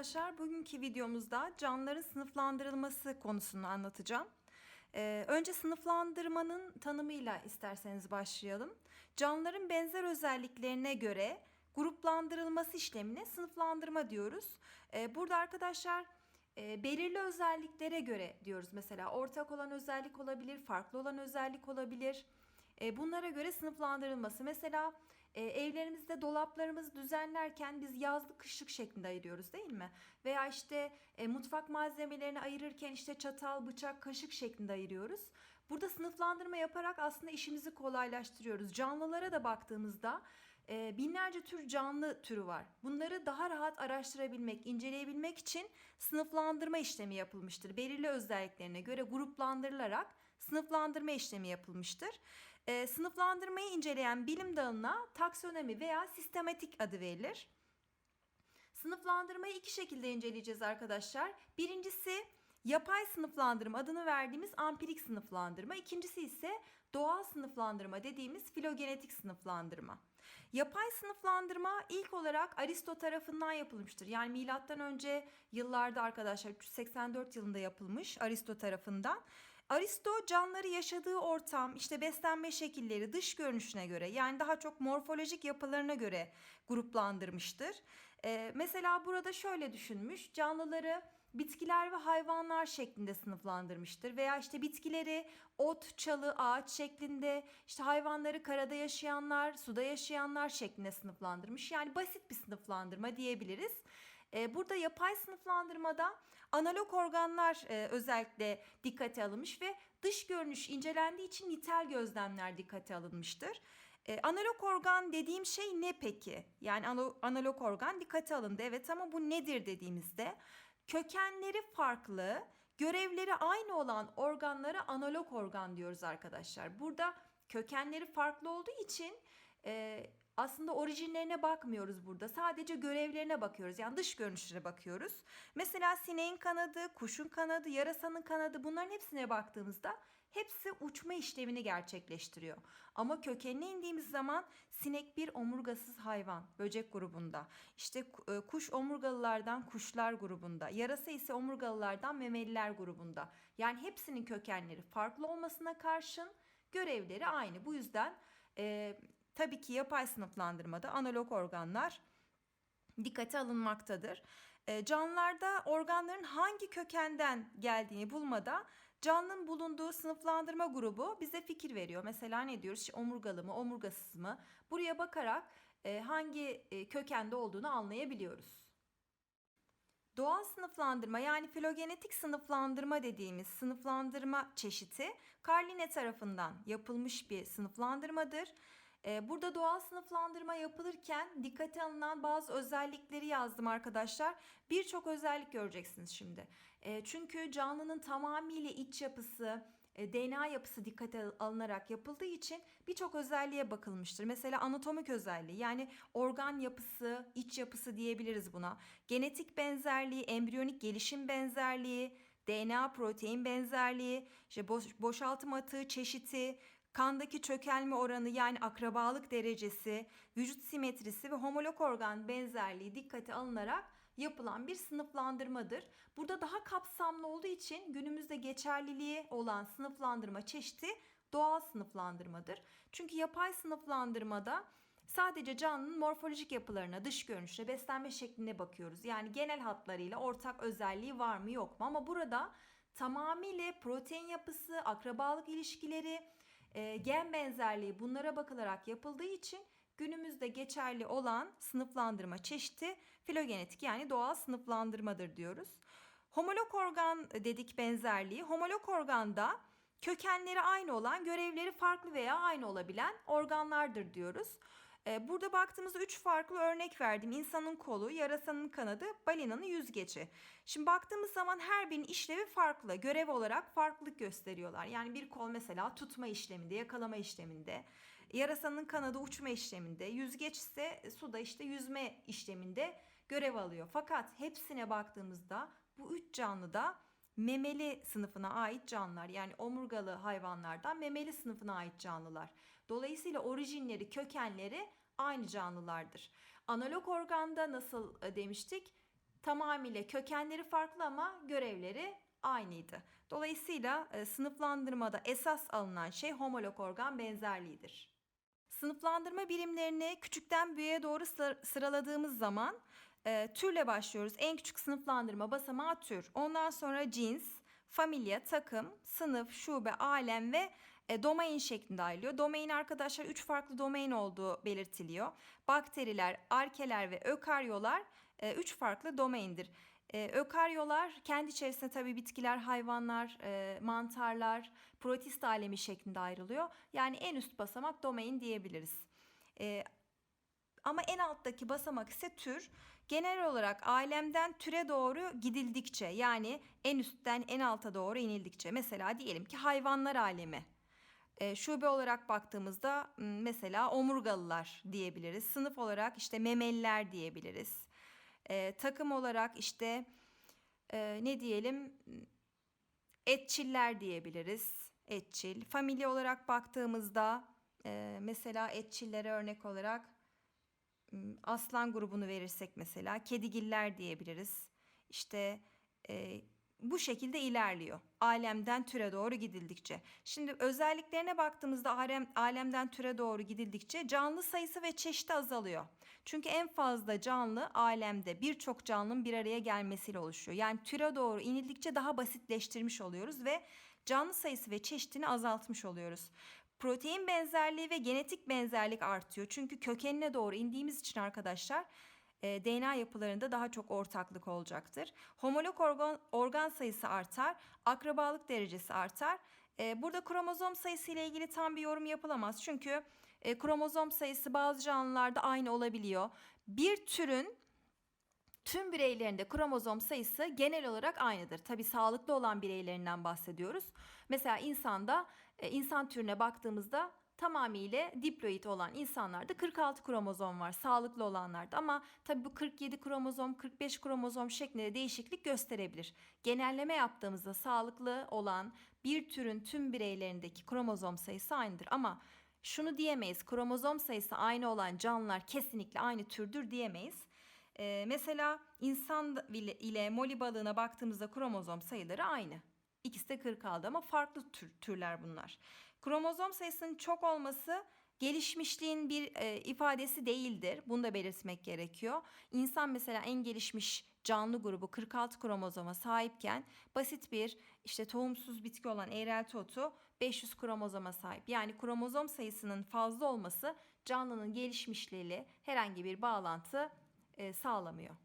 arkadaşlar. Bugünkü videomuzda canlıların sınıflandırılması konusunu anlatacağım. Ee, önce sınıflandırmanın tanımıyla isterseniz başlayalım. Canlıların benzer özelliklerine göre gruplandırılması işlemine sınıflandırma diyoruz. Ee, burada arkadaşlar e, belirli özelliklere göre diyoruz. Mesela ortak olan özellik olabilir, farklı olan özellik olabilir. E, bunlara göre sınıflandırılması. Mesela e, evlerimizde dolaplarımızı düzenlerken biz yazlık kışlık şeklinde ayırıyoruz değil mi? Veya işte e, mutfak malzemelerini ayırırken işte çatal, bıçak, kaşık şeklinde ayırıyoruz. Burada sınıflandırma yaparak aslında işimizi kolaylaştırıyoruz. Canlılara da baktığımızda e, binlerce tür canlı türü var. Bunları daha rahat araştırabilmek, inceleyebilmek için sınıflandırma işlemi yapılmıştır. Belirli özelliklerine göre gruplandırılarak sınıflandırma işlemi yapılmıştır. E, sınıflandırmayı inceleyen bilim dalına taksonomi veya sistematik adı verilir. Sınıflandırmayı iki şekilde inceleyeceğiz arkadaşlar. Birincisi yapay sınıflandırma adını verdiğimiz ampirik sınıflandırma. İkincisi ise doğal sınıflandırma dediğimiz filogenetik sınıflandırma. Yapay sınıflandırma ilk olarak Aristo tarafından yapılmıştır. Yani milattan önce yıllarda arkadaşlar 384 yılında yapılmış Aristo tarafından. Aristo canlıları yaşadığı ortam, işte beslenme şekilleri, dış görünüşüne göre yani daha çok morfolojik yapılarına göre gruplandırmıştır. Ee, mesela burada şöyle düşünmüş, canlıları bitkiler ve hayvanlar şeklinde sınıflandırmıştır. Veya işte bitkileri ot, çalı, ağaç şeklinde, işte hayvanları karada yaşayanlar, suda yaşayanlar şeklinde sınıflandırmış. Yani basit bir sınıflandırma diyebiliriz. Ee, burada yapay sınıflandırmada analog organlar e, özellikle dikkate alınmış ve dış görünüş incelendiği için nitel gözlemler dikkate alınmıştır. E, analog organ dediğim şey ne peki? Yani analog organ dikkate alındı evet ama bu nedir dediğimizde kökenleri farklı, görevleri aynı olan organlara analog organ diyoruz arkadaşlar. Burada kökenleri farklı olduğu için e, aslında orijinlerine bakmıyoruz burada. Sadece görevlerine bakıyoruz. Yani dış görünüşüne bakıyoruz. Mesela sineğin kanadı, kuşun kanadı, yarasanın kanadı bunların hepsine baktığımızda hepsi uçma işlemini gerçekleştiriyor. Ama kökenine indiğimiz zaman sinek bir omurgasız hayvan, böcek grubunda. İşte e, kuş omurgalılardan kuşlar grubunda. Yarasa ise omurgalılardan memeliler grubunda. Yani hepsinin kökenleri farklı olmasına karşın görevleri aynı. Bu yüzden e, tabii ki yapay sınıflandırmada analog organlar dikkate alınmaktadır. E, canlılarda organların hangi kökenden geldiğini bulmada canlının bulunduğu sınıflandırma grubu bize fikir veriyor. Mesela ne diyoruz? İşte omurgalı mı, omurgasız mı? Buraya bakarak e, hangi e, kökende olduğunu anlayabiliyoruz. Doğal sınıflandırma yani filogenetik sınıflandırma dediğimiz sınıflandırma çeşidi Carline tarafından yapılmış bir sınıflandırmadır. Ee, burada doğal sınıflandırma yapılırken dikkate alınan bazı özellikleri yazdım arkadaşlar. Birçok özellik göreceksiniz şimdi. Ee, çünkü canlının tamamıyla iç yapısı, e, DNA yapısı dikkate alınarak yapıldığı için birçok özelliğe bakılmıştır. Mesela anatomik özelliği yani organ yapısı, iç yapısı diyebiliriz buna. Genetik benzerliği, embriyonik gelişim benzerliği, DNA protein benzerliği, işte boş, boşaltım atığı çeşiti, kandaki çökelme oranı yani akrabalık derecesi, vücut simetrisi ve homolog organ benzerliği dikkate alınarak yapılan bir sınıflandırmadır. Burada daha kapsamlı olduğu için günümüzde geçerliliği olan sınıflandırma çeşidi doğal sınıflandırmadır. Çünkü yapay sınıflandırmada sadece canlının morfolojik yapılarına, dış görünüşüne, beslenme şekline bakıyoruz. Yani genel hatlarıyla ortak özelliği var mı yok mu? Ama burada tamamıyla protein yapısı, akrabalık ilişkileri, e, gen benzerliği bunlara bakılarak yapıldığı için günümüzde geçerli olan sınıflandırma çeşidi filogenetik yani doğal sınıflandırmadır diyoruz. Homolog organ dedik benzerliği. Homolog organda kökenleri aynı olan, görevleri farklı veya aynı olabilen organlardır diyoruz. Ee, burada baktığımızda üç farklı örnek verdim. İnsanın kolu, yarasanın kanadı, balinanın yüzgeci. Şimdi baktığımız zaman her birinin işlevi farklı. Görev olarak farklılık gösteriyorlar. Yani bir kol mesela tutma işleminde, yakalama işleminde. Yarasanın kanadı uçma işleminde. Yüzgeç ise suda işte yüzme işleminde görev alıyor. Fakat hepsine baktığımızda bu üç canlı da memeli sınıfına ait canlılar. Yani omurgalı hayvanlardan memeli sınıfına ait canlılar. Dolayısıyla orijinleri, kökenleri aynı canlılardır. Analog organda nasıl e, demiştik? tamamıyla kökenleri farklı ama görevleri aynıydı. Dolayısıyla e, sınıflandırmada esas alınan şey homolog organ benzerliğidir. Sınıflandırma birimlerini küçükten büyüğe doğru sıra- sıraladığımız zaman e, türle başlıyoruz. En küçük sınıflandırma basamağı tür. Ondan sonra cins, familya, takım, sınıf, şube, alem ve e, domain şeklinde ayrılıyor. Domain arkadaşlar 3 farklı domain olduğu belirtiliyor. Bakteriler, arkeler ve ökaryolar 3 farklı domaindir. E, ökaryolar kendi içerisinde tabii bitkiler, hayvanlar, e, mantarlar, protist alemi şeklinde ayrılıyor. Yani en üst basamak domain diyebiliriz. E, ama en alttaki basamak ise tür. Genel olarak alemden türe doğru gidildikçe yani en üstten en alta doğru inildikçe mesela diyelim ki hayvanlar alemi. E, şube olarak baktığımızda mesela omurgalılar diyebiliriz. Sınıf olarak işte memeliler diyebiliriz. E, takım olarak işte e, ne diyelim etçiller diyebiliriz. Etçil. Familya olarak baktığımızda e, mesela etçillere örnek olarak aslan grubunu verirsek mesela kedigiller diyebiliriz. İşte e, bu şekilde ilerliyor. Alemden türe doğru gidildikçe. Şimdi özelliklerine baktığımızda alem, alemden türe doğru gidildikçe canlı sayısı ve çeşidi azalıyor. Çünkü en fazla canlı alemde birçok canlının bir araya gelmesiyle oluşuyor. Yani türe doğru inildikçe daha basitleştirmiş oluyoruz ve canlı sayısı ve çeşidini azaltmış oluyoruz. Protein benzerliği ve genetik benzerlik artıyor. Çünkü kökenine doğru indiğimiz için arkadaşlar e, DNA yapılarında daha çok ortaklık olacaktır. Homolog organ, organ sayısı artar, akrabalık derecesi artar. E, burada kromozom sayısı ile ilgili tam bir yorum yapılamaz. Çünkü e, kromozom sayısı bazı canlılarda aynı olabiliyor. Bir türün tüm bireylerinde kromozom sayısı genel olarak aynıdır. Tabi sağlıklı olan bireylerinden bahsediyoruz. Mesela insanda e, insan türüne baktığımızda tamamıyla diploid olan insanlarda 46 kromozom var sağlıklı olanlarda ama tabii bu 47 kromozom 45 kromozom şeklinde değişiklik gösterebilir. Genelleme yaptığımızda sağlıklı olan bir türün tüm bireylerindeki kromozom sayısı aynıdır ama şunu diyemeyiz kromozom sayısı aynı olan canlılar kesinlikle aynı türdür diyemeyiz. Ee, mesela insan ile, ile moli balığına baktığımızda kromozom sayıları aynı. İkisi de 46 ama farklı tür, türler bunlar. Kromozom sayısının çok olması gelişmişliğin bir e, ifadesi değildir. Bunu da belirtmek gerekiyor. İnsan mesela en gelişmiş canlı grubu 46 kromozoma sahipken basit bir işte tohumsuz bitki olan eğrelti otu 500 kromozoma sahip. Yani kromozom sayısının fazla olması canlının gelişmişliğiyle herhangi bir bağlantı e, sağlamıyor.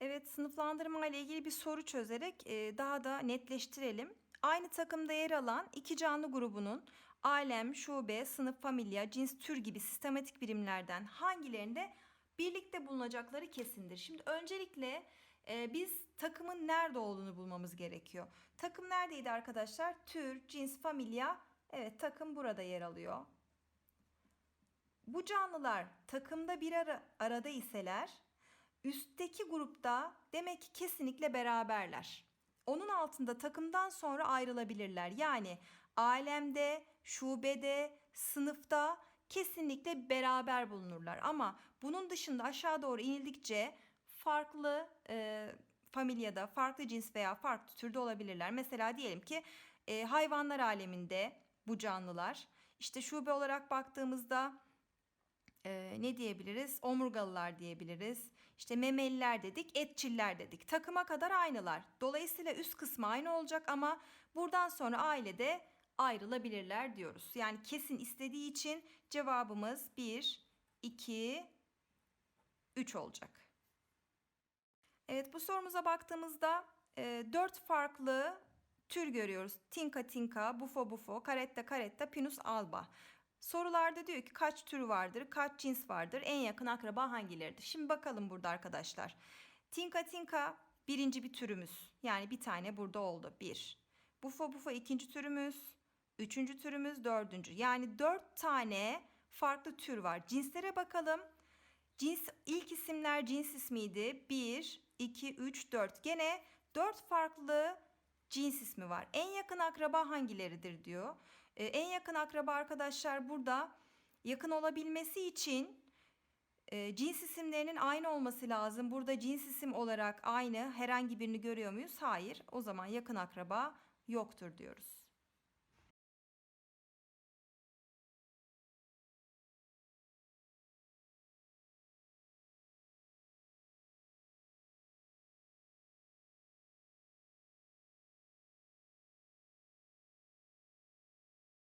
Evet sınıflandırma ile ilgili bir soru çözerek e, daha da netleştirelim. Aynı takımda yer alan iki canlı grubunun alem, şube, sınıf, familya, cins, tür gibi sistematik birimlerden hangilerinde birlikte bulunacakları kesindir. Şimdi öncelikle e, biz takımın nerede olduğunu bulmamız gerekiyor. Takım neredeydi arkadaşlar? Tür, cins, familya. Evet takım burada yer alıyor. Bu canlılar takımda bir ara, arada iseler üstteki grupta demek ki kesinlikle beraberler. Onun altında takımdan sonra ayrılabilirler. Yani alemde, şubede, sınıfta kesinlikle beraber bulunurlar. Ama bunun dışında aşağı doğru inildikçe farklı e, familyada, farklı cins veya farklı türde olabilirler. Mesela diyelim ki e, hayvanlar aleminde bu canlılar. İşte şube olarak baktığımızda e, ne diyebiliriz? Omurgalılar diyebiliriz. İşte memeliler dedik, etçiller dedik. Takıma kadar aynılar. Dolayısıyla üst kısmı aynı olacak ama buradan sonra ailede ayrılabilirler diyoruz. Yani kesin istediği için cevabımız 1, 2, 3 olacak. Evet bu sorumuza baktığımızda e, 4 farklı tür görüyoruz. Tinka tinka, bufo bufo, caretta caretta, pinus alba. Sorularda diyor ki kaç tür vardır, kaç cins vardır, en yakın akraba hangileridir? Şimdi bakalım burada arkadaşlar. Tinka tinka birinci bir türümüz. Yani bir tane burada oldu. Bir. Bufo bufo ikinci türümüz. Üçüncü türümüz dördüncü. Yani dört tane farklı tür var. Cinslere bakalım. Cins ilk isimler cins ismiydi. Bir, iki, üç, dört. Gene dört farklı cins ismi var. En yakın akraba hangileridir diyor. Ee, en yakın akraba arkadaşlar burada yakın olabilmesi için E, cins isimlerinin aynı olması lazım. Burada cins isim olarak aynı herhangi birini görüyor muyuz? Hayır. O zaman yakın akraba yoktur diyoruz.